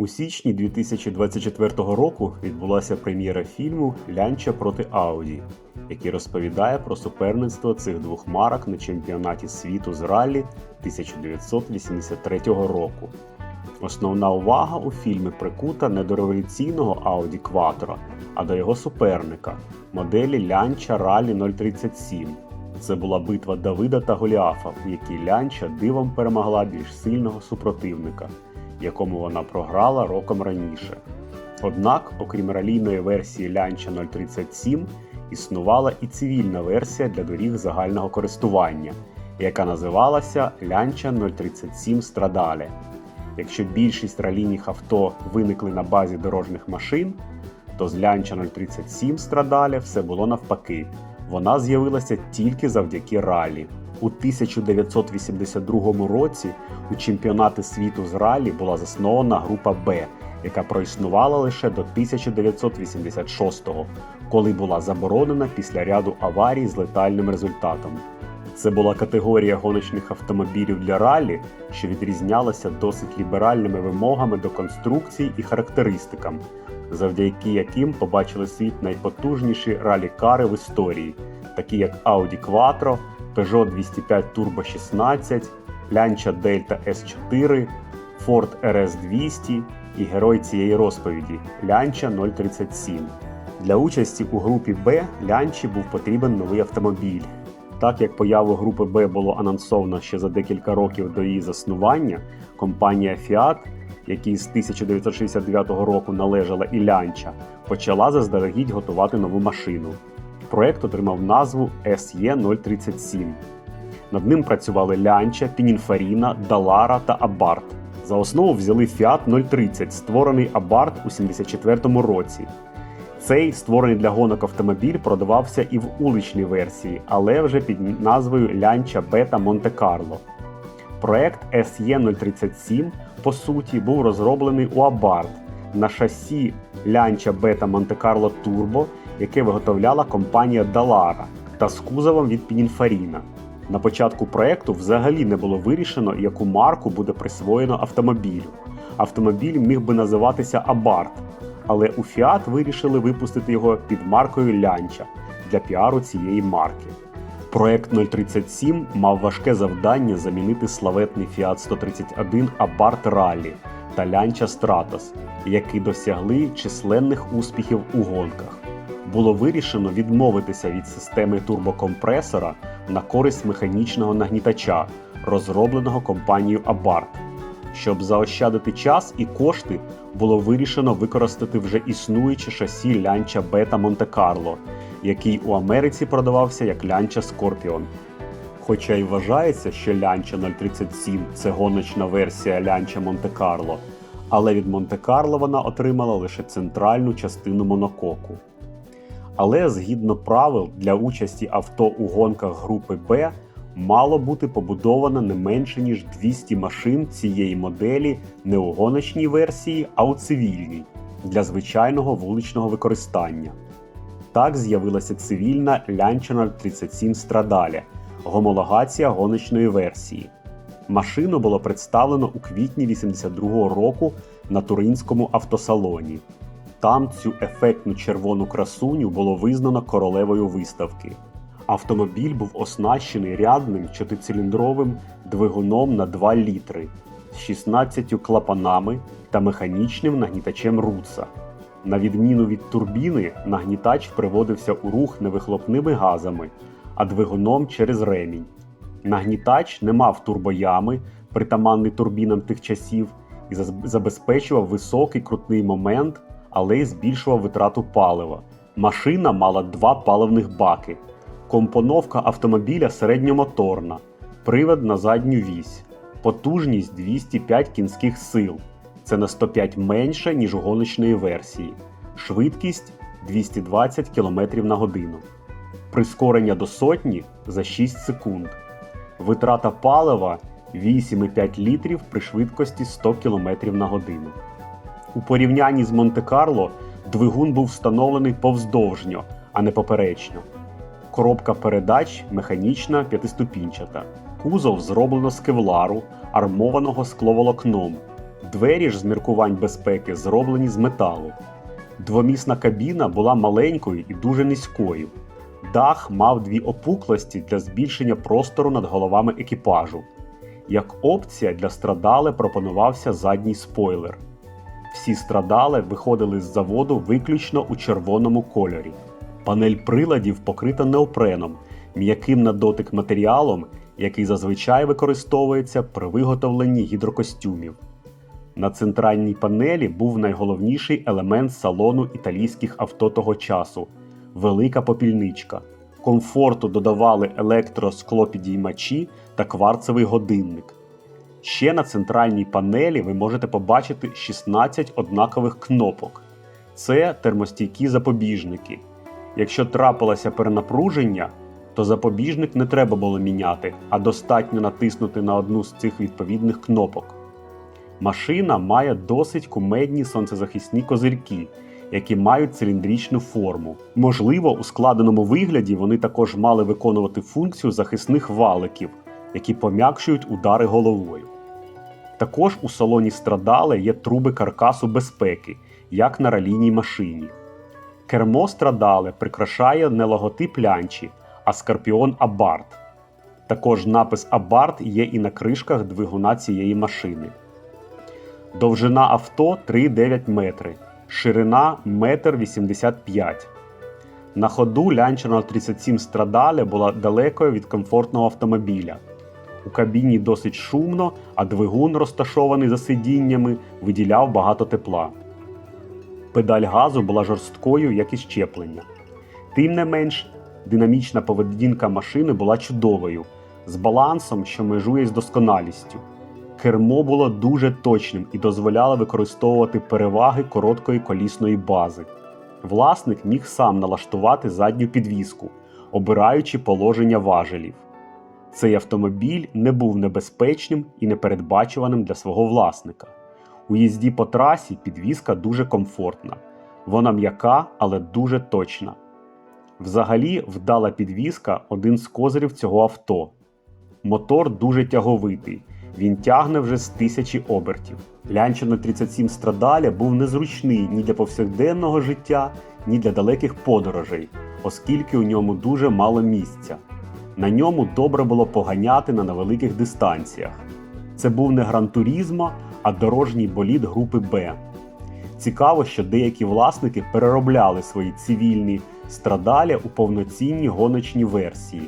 У січні 2024 року відбулася прем'єра фільму Лянча проти Ауді, який розповідає про суперництво цих двох марок на чемпіонаті світу з раллі 1983 року. Основна увага у фільмі прикута не до революційного Audi Quattro, а до його суперника моделі Лянча Rally 037. Це була битва Давида та Голіафа, в якій Лянча дивом перемогла більш сильного супротивника, якому вона програла роком раніше. Однак, окрім ралійної версії Лянча 037, існувала і цивільна версія для доріг загального користування, яка називалася Лянча 037 Страдале. Якщо більшість ралійних авто виникли на базі дорожніх машин, то з Лянча 037 Страдале все було навпаки. Вона з'явилася тільки завдяки ралі. У 1982 році у чемпіонати світу з ралі була заснована група Б, яка проіснувала лише до 1986-го, коли була заборонена після ряду аварій з летальним результатом. Це була категорія гоночних автомобілів для ралі, що відрізнялася досить ліберальними вимогами до конструкцій і характеристикам, завдяки яким побачили світ найпотужніші ралі-кари в історії, такі як Audi Quattro, Peugeot 205 Turbo 16, Lancia Delta S4, Ford RS 200 і герой цієї розповіді Lancia 037. Для участі у групі Б Лянчі був потрібен новий автомобіль. Так як появу групи Б було анонсовано ще за декілька років до її заснування, компанія Fiat, якій з 1969 року належала і Лянча, почала заздалегідь готувати нову машину. Проект отримав назву SE037. Над ним працювали Лянча, Пінінфаріна, Далара та Абарт. За основу взяли Fiat 030, створений Абарт у 1974 році. Цей створений для гонок автомобіль продавався і в уличній версії, але вже під назвою Лянча Бета Монте-Карло. Проект SE037 по суті був розроблений у Абарт на шасі Лянча Бета Монте-Карло Turbo, яке виготовляла компанія Далара та з кузовом від Пінінфаріна. На початку проекту взагалі не було вирішено, яку марку буде присвоєно автомобілю. Автомобіль міг би називатися Абарт, але у Fiat вирішили випустити його під маркою Лянча для піару цієї марки. Проект 037 мав важке завдання замінити славетний Fiat 131 Abarth Rally та Lancia Stratos, які досягли численних успіхів у гонках. Було вирішено відмовитися від системи турбокомпресора на користь механічного нагнітача, розробленого компанією Abarth. Щоб заощадити час і кошти, було вирішено використати вже існуюче шасі Лянча Бета Монте-Карло, який у Америці продавався як Лянча Скорпіон. Хоча й вважається, що Лянча 037 це гоночна версія Лянча Монте-Карло, але від Монте-Карло вона отримала лише центральну частину монококу. Але згідно правил для участі авто у гонках групи Б мало бути побудовано не менше ніж 200 машин цієї моделі не у гоночній версії, а у цивільній для звичайного вуличного використання. Так з'явилася цивільна Lancia 37 Stradale, гомологація гоночної версії. Машину було представлено у квітні 82-го року на Туринському автосалоні. Там цю ефектну червону красуню було визнано королевою виставки. Автомобіль був оснащений рядним чотициліндровим двигуном на 2 літри з 16 клапанами та механічним нагнітачем руца. На відміну від турбіни, нагнітач приводився у рух не вихлопними газами, а двигуном через ремінь. Нагнітач не мав турбоями, притаманний турбінам тих часів, і забезпечував високий крутний момент, але й збільшував витрату палива. Машина мала два паливних баки. Компоновка автомобіля середньомоторна, привод на задню вісь, потужність 205 кінських сил. Це на 105 менше, ніж у гоночної версії, швидкість 220 км на годину, прискорення до сотні за 6 секунд, витрата палива 8,5 літрів при швидкості 100 км на годину. У порівнянні з Монте-Карло двигун був встановлений повздовжньо, а не поперечно. Коробка передач механічна п'ятиступінчата. Кузов зроблено з кевлару, армованого скловолокном. Двері ж з міркувань безпеки зроблені з металу. Двомісна кабіна була маленькою і дуже низькою. Дах мав дві опуклості для збільшення простору над головами екіпажу. Як опція для страдали пропонувався задній спойлер. Всі страдали виходили з заводу виключно у червоному кольорі. Панель приладів покрита неопреном, м'яким на дотик матеріалом, який зазвичай використовується при виготовленні гідрокостюмів. На центральній панелі був найголовніший елемент салону італійських авто того часу велика попільничка. Комфорту додавали електросклопідіймачі та кварцевий годинник. Ще на центральній панелі ви можете побачити 16 однакових кнопок. Це термостійкі запобіжники. Якщо трапилося перенапруження, то запобіжник не треба було міняти, а достатньо натиснути на одну з цих відповідних кнопок. Машина має досить кумедні сонцезахисні козирки, які мають циліндричну форму. Можливо, у складеному вигляді вони також мали виконувати функцію захисних валиків, які пом'якшують удари головою. Також у салоні страдали є труби каркасу безпеки, як на ралійній машині. Кермо страдали прикрашає не логотип лянчі, а скорпіон Абарт. Також напис Абарт є і на кришках двигуна цієї машини. Довжина авто 3,9 метри, ширина 1,85 м. На ходу лянча 37 страдалі була далекою від комфортного автомобіля. У кабіні досить шумно, а двигун, розташований за сидіннями, виділяв багато тепла. Педаль газу була жорсткою, як і щеплення. Тим не менш, динамічна поведінка машини була чудовою, з балансом, що межує з досконалістю. Кермо було дуже точним і дозволяло використовувати переваги короткої колісної бази. Власник міг сам налаштувати задню підвіску, обираючи положення важелів. Цей автомобіль не був небезпечним і непередбачуваним для свого власника. У їзді по трасі підвізка дуже комфортна. Вона м'яка, але дуже точна. Взагалі, вдала підвізка один з козирів цього авто. Мотор дуже тяговитий, він тягне вже з тисячі обертів. Лянчина 37 страдаля був незручний ні для повсякденного життя, ні для далеких подорожей, оскільки у ньому дуже мало місця. На ньому добре було поганяти на невеликих дистанціях. Це був не гран-турізмо, а дорожній болід групи Б. Цікаво, що деякі власники переробляли свої цивільні страдалі у повноцінні гоночні версії.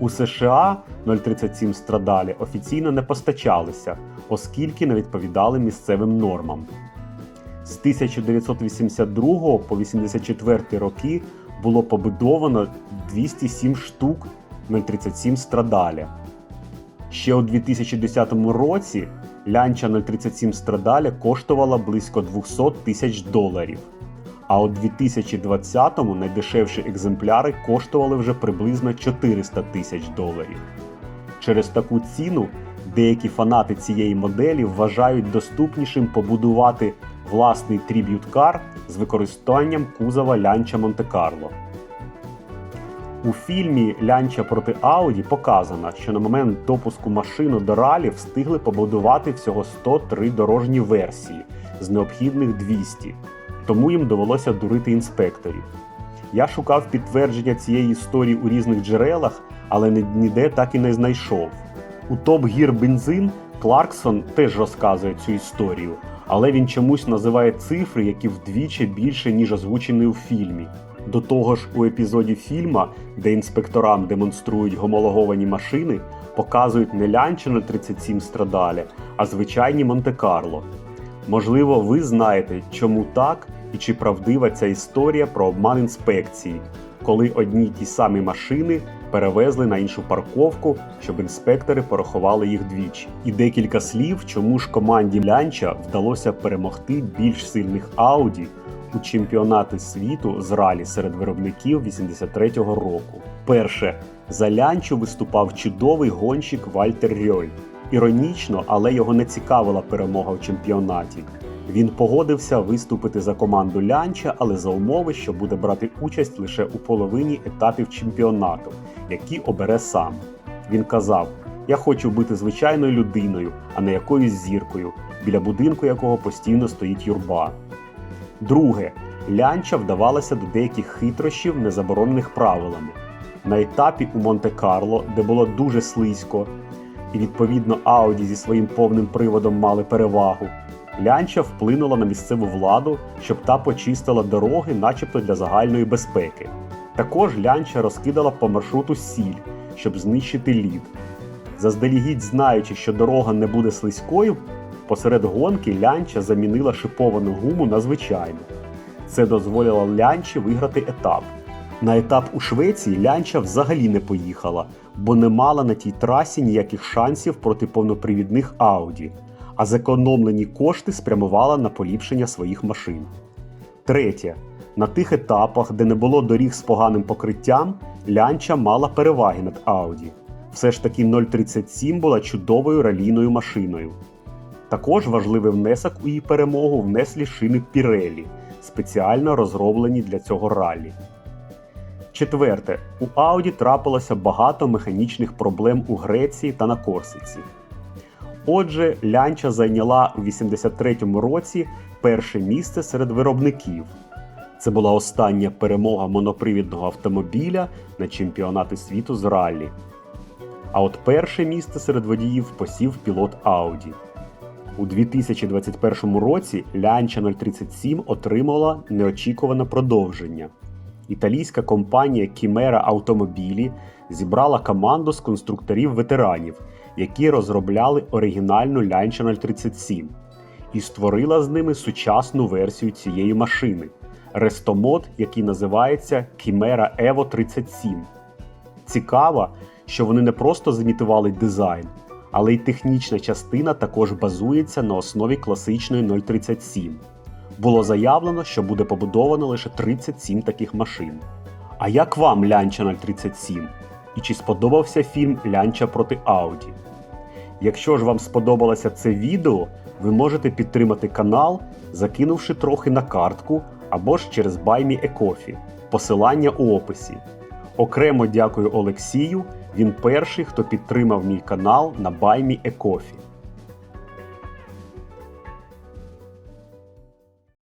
У США 037 страдалі офіційно не постачалися, оскільки не відповідали місцевим нормам. З 1982 по 84 роки було побудовано 207 штук 037 страдалі. Ще у 2010 році лянча 037 страдалі коштувала близько 200 тисяч доларів. А у 2020-му найдешевші екземпляри коштували вже приблизно 400 тисяч доларів. Через таку ціну деякі фанати цієї моделі вважають доступнішим побудувати власний триб'ют-кар з використанням кузова лянча Монте-Карло. У фільмі Лянча проти Ауді показано, що на момент допуску машини до ралі встигли побудувати всього 103 дорожні версії з необхідних 200, тому їм довелося дурити інспекторів. Я шукав підтвердження цієї історії у різних джерелах, але ніде так і не знайшов. У Топ Гір Бензин Кларксон теж розказує цю історію, але він чомусь називає цифри, які вдвічі більше, ніж озвучені у фільмі. До того ж, у епізоді фільма, де інспекторам демонструють гомологовані машини, показують не лянчину 37 страдалі, а звичайні Монте-Карло. Можливо, ви знаєте, чому так і чи правдива ця історія про обман інспекції, коли одні й ті самі машини перевезли на іншу парковку, щоб інспектори порахували їх двічі. І декілька слів, чому ж команді Лянча вдалося перемогти більш сильних Ауді чемпіонати світу з ралі серед виробників 83-го року. Перше, за Лянчу виступав чудовий гонщик Вальтер Рьоль. Іронічно, але його не цікавила перемога в чемпіонаті. Він погодився виступити за команду Лянча, але за умови, що буде брати участь лише у половині етапів чемпіонату, які обере сам. Він казав: Я хочу бути звичайною людиною, а не якоюсь зіркою, біля будинку якого постійно стоїть юрба. Друге, лянча вдавалася до деяких хитрощів, не заборонених правилами. На етапі у Монте-Карло, де було дуже слизько, і відповідно Ауді зі своїм повним приводом мали перевагу, лянча вплинула на місцеву владу, щоб та почистила дороги, начебто для загальної безпеки. Також лянча розкидала по маршруту сіль, щоб знищити лід. Заздалегідь знаючи, що дорога не буде слизькою, посеред гонки лянча замінила шиповану гуму на звичайну. Це дозволило лянчі виграти етап. На етап у Швеції лянча взагалі не поїхала, бо не мала на тій трасі ніяких шансів проти повнопривідних Ауді, а зекономлені кошти спрямувала на поліпшення своїх машин. Третє. На тих етапах, де не було доріг з поганим покриттям, лянча мала переваги над Ауді. Все ж таки 037 була чудовою ралійною машиною. Також важливий внесок у її перемогу внесли шини Pirelli, спеціально розроблені для цього раллі. Четверте, у Audi трапилося багато механічних проблем у Греції та на Корсиці. Отже, лянча зайняла у 83-му році перше місце серед виробників. Це була остання перемога монопривідного автомобіля на чемпіонаті світу з раллі. А от перше місце серед водіїв посів пілот Audi. У 2021 році Лянча 037 отримала неочікуване продовження. Італійська компанія Chimera Автомобілі зібрала команду з конструкторів-ветеранів, які розробляли оригінальну Лянча 037, і створила з ними сучасну версію цієї машини рестомод, який називається Chimera Evo 37. Цікаво, що вони не просто зімітували дизайн, але й технічна частина також базується на основі класичної 037. Було заявлено, що буде побудовано лише 37 таких машин. А як вам Лянча 037? І чи сподобався фільм Лянча проти Ауді? Якщо ж вам сподобалося це відео, ви можете підтримати канал, закинувши трохи на картку або ж через BuyMeACoffee. Посилання у описі. Окремо дякую Олексію. Він перший, хто підтримав мій канал на BuyMeACoffee.